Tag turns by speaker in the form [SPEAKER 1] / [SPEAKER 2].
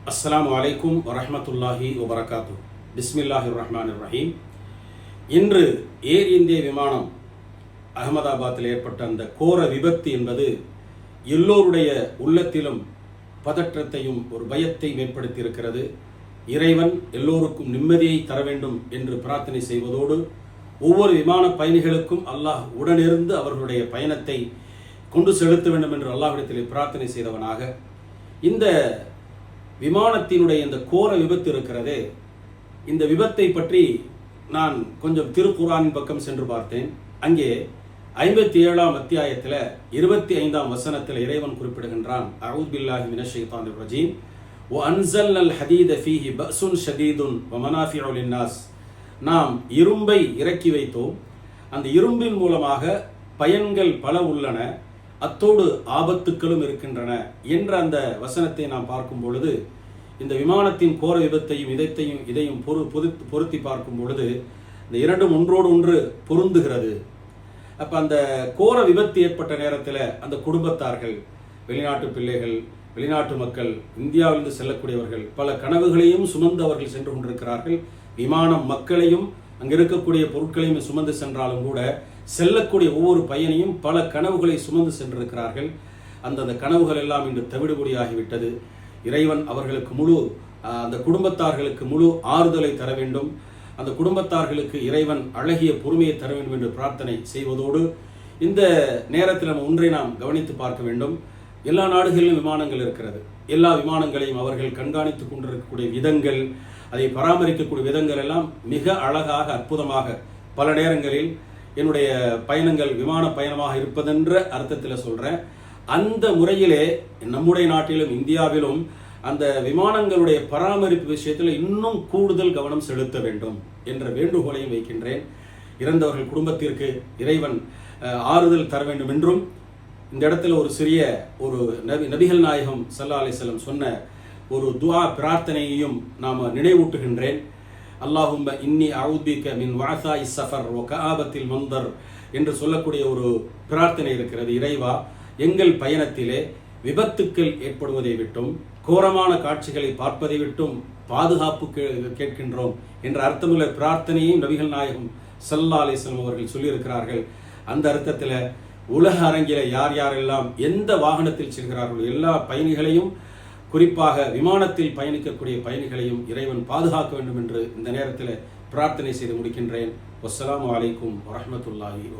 [SPEAKER 1] அஸ்லாம் அலைக்கும் வரமத்துல்லாஹி வபரகாத்து பிஸ்மில்லாஹி ரஹ்மான் ரஹீம் இன்று ஏர் இந்திய விமானம் அகமதாபாத்தில் ஏற்பட்ட அந்த கோர விபத்து என்பது எல்லோருடைய உள்ளத்திலும் பதற்றத்தையும் ஒரு பயத்தை ஏற்படுத்தி இருக்கிறது இறைவன் எல்லோருக்கும் நிம்மதியை தர வேண்டும் என்று பிரார்த்தனை செய்வதோடு ஒவ்வொரு விமான பயணிகளுக்கும் அல்லாஹ் உடனிருந்து அவர்களுடைய பயணத்தை கொண்டு செலுத்த வேண்டும் என்று அல்லாஹ்விடத்திலே பிரார்த்தனை செய்தவனாக இந்த விமானத்தினுடைய இந்த கோர விபத்து இருக்கிறது. இந்த விபத்தை பற்றி நான் கொஞ்சம் திருக்குரானின் பக்கம் சென்று பார்த்தேன். அங்கே ஐம்பத்தி ஏழாம் அத்தியாயத்தில் இருபத்தி ஐந்தாம் வசனத்தில் இறைவன் குறிப்பிடுகின்றான். அவுத் பில்லாஹி மினஷைத்தான் ரஜீம். ஓ அன்சல் அல் ஹதீத ஃபீஹி பசுன் ஷதீதுன் வ நாம் இரும்பை இறக்கி வைத்தோம். அந்த இரும்பின் மூலமாக பயன்கள் பல உள்ளன. அத்தோடு ஆபத்துக்களும் இருக்கின்றன என்ற அந்த வசனத்தை நாம் பார்க்கும் பொழுது இந்த விமானத்தின் கோர விபத்தையும் இதத்தையும் இதையும் பொரு பொருத்தி பொருத்தி பார்க்கும் பொழுது இந்த இரண்டும் ஒன்றோடு ஒன்று பொருந்துகிறது. அப்போ அந்த கோர விபத்து ஏற்பட்ட நேரத்தில் அந்த குடும்பத்தார்கள் வெளிநாட்டு பிள்ளைகள் வெளிநாட்டு மக்கள் இந்தியாவிலிருந்து செல்லக்கூடியவர்கள் பல கனவுகளையும் சுமந்து அவர்கள் சென்று கொண்டிருக்கிறார்கள். விமானம் மக்களையும் அங்கிருக்கக்கூடிய பொருட்களையும் சுமந்து சென்றாலும் கூட செல்லக்கூடிய ஒவ்வொரு பையனையும் பல கனவுகளை சுமந்து சென்றிருக்கிறார்கள். அந்த கனவுகள் எல்லாம் இன்று தவிடுபடியாகிவிட்டது. இறைவன் அவர்களுக்கு முழு அந்த குடும்பத்தார்களுக்கு முழு ஆறுதலை தர வேண்டும். அந்த குடும்பத்தார்களுக்கு இறைவன் அழகிய பொறுமையை தர வேண்டும் என்று பிரார்த்தனை செய்வதோடு இந்த நேரத்தில் நம்ம ஒன்றை நாம் கவனித்து பார்க்க வேண்டும். எல்லா நாடுகளிலும் விமானங்கள் இருக்கிறது. எல்லா விமானங்களையும் அவர்கள் கண்காணித்துக் கொண்டிருக்கக்கூடிய விதங்கள் அதை பராமரிக்கக்கூடிய விதங்கள் எல்லாம் மிக அழகாக அற்புதமாக பல நேரங்களில் என்னுடைய பயணங்கள் விமான பயணமாக இருப்பதென்ற அர்த்தத்தில் சொல்கிறேன் அந்த முறையிலே நம்முடைய நாட்டிலும் இந்தியாவிலும் அந்த விமானங்களுடைய பராமரிப்பு விஷயத்தில் இன்னும் கூடுதல் கவனம் செலுத்த வேண்டும் என்ற வேண்டுகோளையும் வைக்கின்றேன். இறந்தவர்கள் குடும்பத்திற்கு இறைவன் ஆறுதல் தர வேண்டும் என்றும் இந்த இடத்துல ஒரு சிறிய ஒரு நபி நபிகள் நாயகம் சல்லா அலிசல்லம் சொன்ன ஒரு துவா பிரார்த்தனையையும் நாம் நினைவூட்டுகின்றேன். அல்லாஹும்ப இன்னி அவுதிக்க மின் வாசாய் சஃபர் ஆபத்தில் கஆபத்தில் மந்தர் என்று சொல்லக்கூடிய ஒரு பிரார்த்தனை இருக்கிறது. இறைவா எங்கள் பயணத்திலே விபத்துக்கள் ஏற்படுவதை விட்டும் கோரமான காட்சிகளை பார்ப்பதை விட்டும் பாதுகாப்பு கே- கேட்கின்றோம் என்ற அர்த்தமுள்ள பிரார்த்தனையும் நபிகள் நாயகம் சல்லா அலிஸ்லம் அவர்கள் சொல்லியிருக்கிறார்கள். அந்த அர்த்தத்தில் உலக அரங்கில யார் யாரெல்லாம் எந்த வாகனத்தில் செல்கிறார்களோ எல்லா பயணிகளையும் குறிப்பாக விமானத்தில் பயணிக்கக்கூடிய பயணிகளையும் இறைவன் பாதுகாக்க வேண்டும் என்று இந்த நேரத்தில் பிரார்த்தனை செய்து முடிக்கின்றேன். வஸ்ஸலாமு அலைக்கும் வரமத்துல்லாஹி